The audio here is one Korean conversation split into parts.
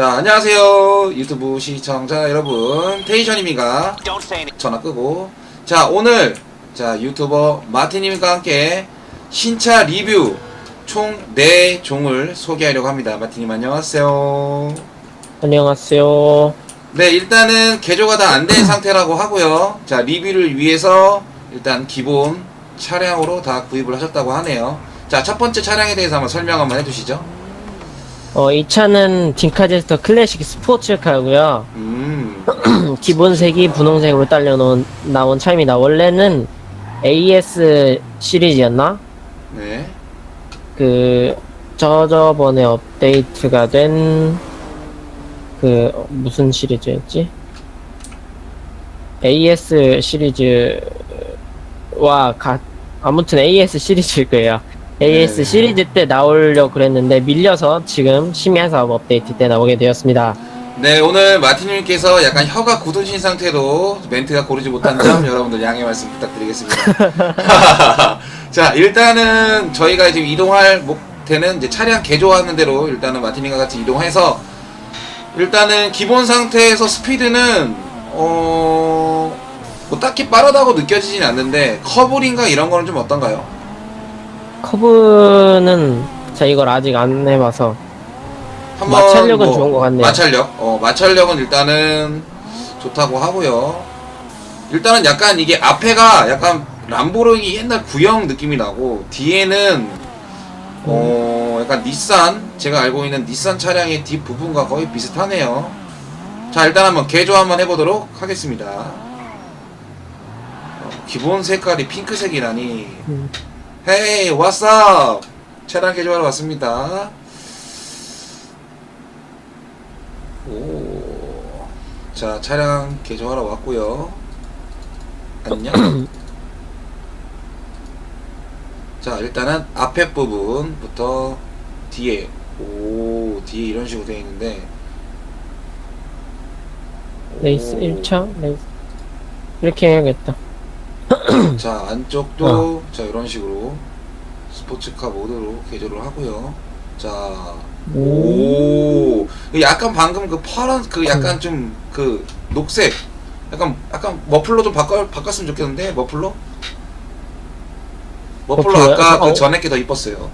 자, 안녕하세요. 유튜브 시청자 여러분. 테이션입니다. 전화 끄고. 자, 오늘, 자, 유튜버 마티님과 함께 신차 리뷰 총 4종을 소개하려고 합니다. 마티님 안녕하세요. 안녕하세요. 네, 일단은 개조가 다 안 된 상태라고 하고요. 자, 리뷰를 위해서 일단 기본 차량으로 다 구입을 하셨다고 하네요. 자, 첫 번째 차량에 대해서 한번 설명 한번 해주시죠. 어, 이 차는 딩카제스터 클래식 스포츠카고요. 음, 기본 색이 분홍색으로 딸려 놓은 나온 차입니다. 원래는 AS 시리즈였나? 네. 그 저저번에 업데이트가 된 그 무슨 시리즈였지? AS 시리즈와 가 아무튼 AS 시리즈일 거예요. AS 네. 시리즈 때 나오려고 그랬는데 밀려서 지금 심야 사업 업데이트 때 나오게 되었습니다. 네, 오늘 마티님께서 약간 혀가 굳으신 상태로 멘트가 고르지 못한 점 여러분들 양해 말씀 부탁드리겠습니다. 자, 일단은 저희가 지금 이동할 목표는 이제 차량 개조하는 대로 일단은 마티님과 같이 이동해서 일단은 기본 상태에서 스피드는 어... 뭐 딱히 빠르다고 느껴지진 않는데 커브링과 이런 거는 좀 어떤가요? 커브는 자 이걸 아직 안 해봐서 한번 마찰력은 뭐 좋은 것 같네요. 마찰력. 어, 마찰력은 일단은 좋다고 하고요. 일단은 약간 이게 앞에가 약간 람보르기 옛날 구형 느낌이 나고 뒤에는 어, 약간 닛산 제가 알고 있는 닛산 차량의 뒷 부분과 거의 비슷하네요. 자, 일단 한번 개조 한번 해보도록 하겠습니다. 어, 기본 색깔이 핑크색이라니. 음. 헤이, 왓썹! 차량 개조하러 왔습니다. 오. 자, 차량 개조하러 왔고요. 안녕. 자, 일단은 앞에 부분부터 뒤에 오, 뒤에 이런 식으로 되어 있는데 레이스 오. 1차 레이스 이렇게 해야겠다. 자, 안쪽도 자, 이런 식으로 스포츠카 모드로 개조를 하고요. 자, 오, 약간 방금 그 파란 그 약간 좀 그 녹색, 약간 약간 머플러 좀 바꿔 바꿨으면 좋겠는데 머플러? 머플러 머플러요? 아까 그 어. 전에 게 더 이뻤어요.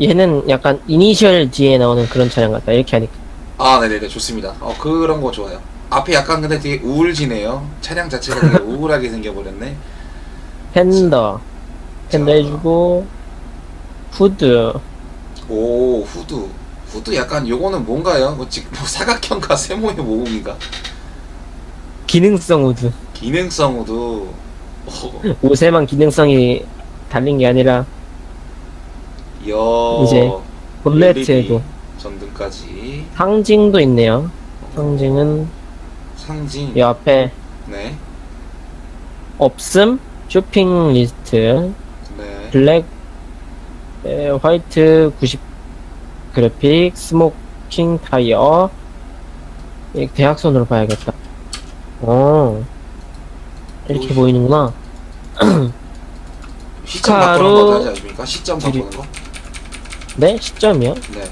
얘는 약간 이니셜 D에 나오는 그런 차량 같다. 이렇게 하니까. 아, 네네네 좋습니다. 어 그런 거 좋아요. 앞에 약간 근데 되게 우울지네요. 차량 자체가 되게 우울하게 생겨버렸네. 팬더 팬더 자. 해주고 후드 오 후드 후드 약간 요거는 뭔가요? 뭐, 지, 뭐 사각형과 세모의 모음인가? 기능성 후드 기능성 후드. 오, 옷에만 기능성이 달린 게 아니라 이야. 이제 본네트에도 전등까지 상징도 있네요. 상징은 상징. 이 앞에 네. 없음 쇼핑 리스트 네. 블랙 에, 화이트 90 그래픽 스모킹 타이어 이 대학선으로 봐야겠다 어 이렇게 오. 보이는구나 시점 바꾸는 거 하지 않습니까? 시점 바꾸는 거? 네 시점이요? 네.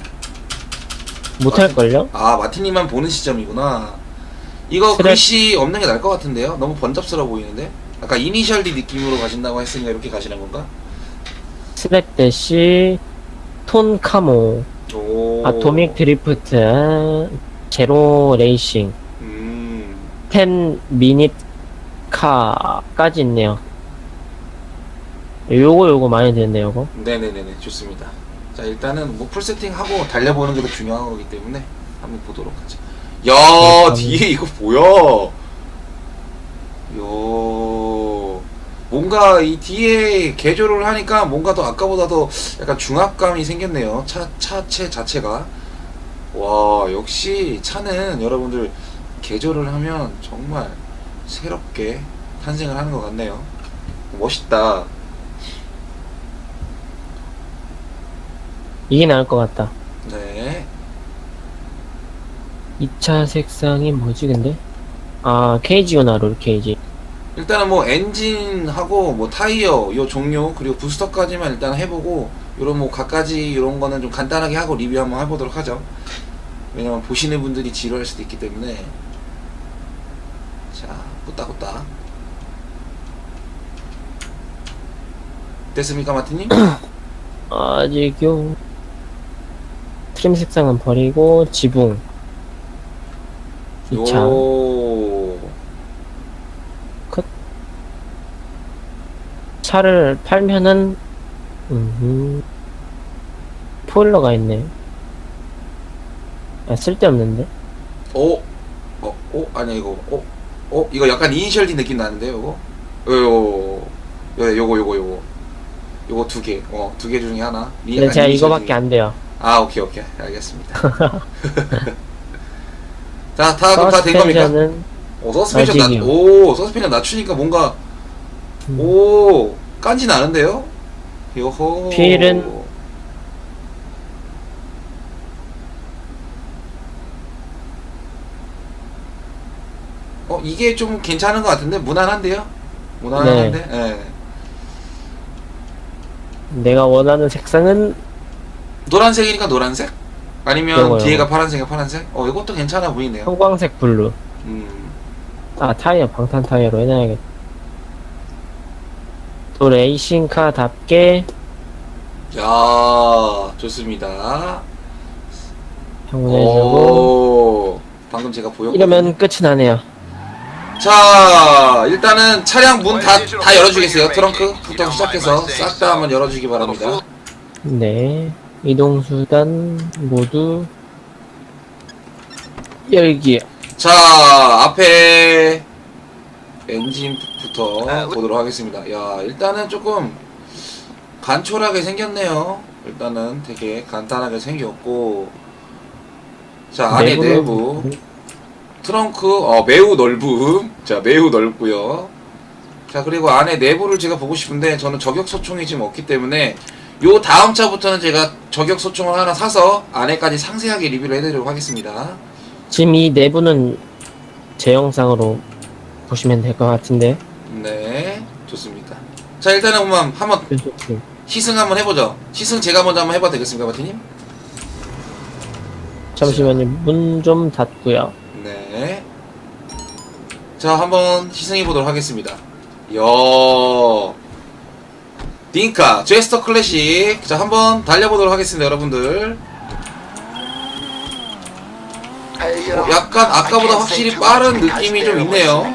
못할 걸요? 아 마티님만 보는 시점이구나. 이거 그래. 글씨 없는 게 나을 것 같은데요? 너무 번잡스러워 보이는데? 아까 이니셜 D 느낌으로 가신다고 했으니까 이렇게 가시는 건가? 스랩 대시 톤 카모 오. 아토믹 드리프트 제로 레이싱 음. 10 미닛 카까지 있네요 요거 요거 많이 되는데 요거 네네네네 좋습니다. 자 일단은 뭐 풀 세팅하고 달려보는 게 더 중요한 거기 때문에 한번 보도록 하죠. 야 그렇다면- 뒤에 이거 뭐야? 요 뭔가 이 뒤에 개조를 하니까 뭔가 더 아까보다 더 약간 중압감이 생겼네요. 차 차체 자체가 와 역시 차는 여러분들 개조를 하면 정말 새롭게 탄생을 하는 것 같네요. 멋있다. 이게 나을 것 같다 네. 2차 색상이 뭐지 근데? 아 케이지구나 롤 케이지 일단은 뭐 엔진하고 뭐 타이어 요 종류 그리고 부스터까지만 일단 해보고 이런 뭐 갖가지 이런 거는 좀 간단하게 하고 리뷰 한번 해보도록 하죠. 왜냐면 보시는 분들이 지루할 수도 있기 때문에 자 꾸따꾸따 됐습니까 마티님? 아직요. 트림 색상은 버리고 지붕. 이차 요 차를 팔면은 음, 포일러가 있네. 아 쓸데없는데? 어? 어? 어? 아니야 이거 어? 어? 이거 약간 이니셜 D 느낌 나는데 요거? 요, 요, 요, 요거 요거 요거 요거 두 개, 어, 두 개 중에 하나 이 근데 제가 이니셜 이거밖에 D. 안 돼요. 아 오케이 오케이 알겠습니다 자, 다 그럼 다 된 겁니까? 서스펜션은 오, 서스펜션 낮, 아직이요. 오, 서스펜션 낮추니까 뭔가 음. 오, 깐지 나는데요? 요호 휠은 어, 이게 좀 괜찮은 것 같은데? 무난한데요? 무난한데? 예. 내가 원하는 색상은 노란색이니까 노란색? 아니면 요거. 뒤에가 파란색이야 파란색? 어 이것도 괜찮아 보이네요. 형광색 블루. 음. 아 타이어 방탄 타이어로 해놔야겠다. 또 레이싱카답게 야 좋습니다. 오 방금 제가 보였고. 이러면 끝이 나네요. 자 일단은 차량 문 다 다 열어주겠어요. 트렁크부터 시작해서 싹 다 한번 열어주기 바랍니다. 네 이동 수단 모두 열기. 자 앞에 엔진부터 보도록 하겠습니다. 야 일단은 조금 간촐하게 생겼네요. 일단은 되게 간단하게 생겼고 자 안에 내부 트렁크 어 매우 넓음 자 매우 넓고요 자 그리고 안에 내부를 제가 보고 싶은데 저는 저격 소총이 지금 없기 때문에 요 다음 차부터는 제가 저격 소총을 하나 사서 안에까지 상세하게 리뷰를 해드리도록 하겠습니다 지금 이 내부는 제 영상으로 보시면 될 것 같은데. 네 좋습니다 자 일단은 한번 한번 그래서 시승 한번 해보죠 시승 제가 먼저 한번 해봐도 되겠습니까 바티님? 잠시만요 문 좀 닫고요. 네. 자, 한번 시승해 보도록 하겠습니다. 요. 딩카, 제스터 클래식. 자, 한번 달려보도록 하겠습니다, 여러분들. 어, 약간 아까보다 확실히 빠른 느낌이 좀 있네요.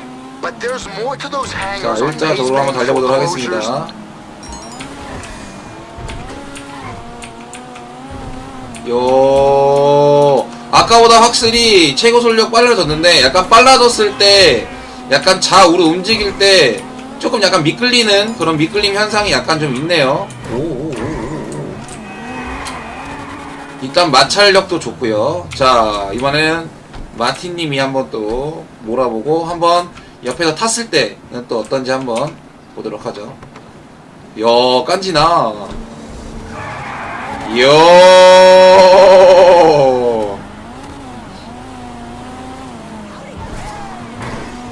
자, 일자적으로 한번 달려보도록 하겠습니다. 요 아까보다 확실히 최고 속력 빨라졌는데 약간 빨라졌을 때 약간 좌우로 움직일 때 조금 약간 미끌리는 그런 미끌림 현상이 약간 좀 있네요. 일단 마찰력도 좋고요. 자 이번에는 마틴님이 한번 또 몰아보고 한번 옆에서 탔을 때는 또 어떤지 한번 보도록 하죠. 야 깐지나. 요.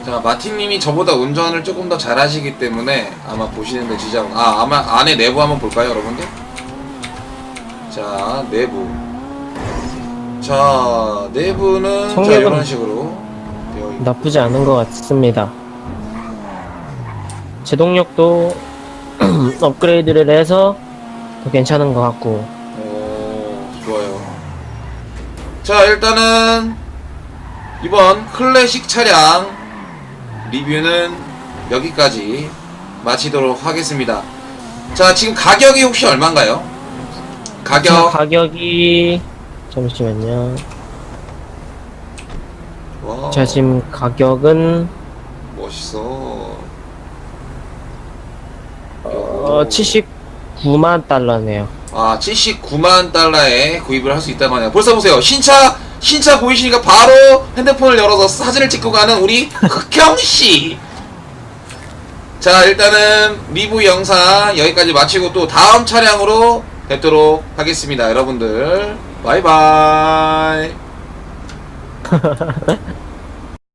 자 마틴님이 저보다 운전을 조금 더 잘하시기 때문에 아마 보시는데 지장 아 아마 안에 내부 한번 볼까요 여러분들? 자 내부 자 내부는 자 성능은 이런 식으로 되어 있고 나쁘지 않은 것 같습니다. 제동력도 업그레이드를 해서 더 괜찮은 것 같고 오, 좋아요. 자, 일단은 이번 클래식 차량 리뷰는 여기까지 마치도록 하겠습니다. 자, 지금 가격이 혹시 얼마인가요? 자, 가격. 가격이 잠시만요. 와, 자 지금 가격은 멋있어. 어, 79만 달러네요. 아, 79만 달러에 구입을 할 수 있다고 하네요. 벌써 보세요. 신차, 신차 보이시니까 바로 핸드폰을 열어서 사진을 찍고 가는 우리 흑형씨. 자, 일단은 리뷰 영상 여기까지 마치고 또 다음 차량으로 뵙도록 하겠습니다. 여러분들. 바이바이.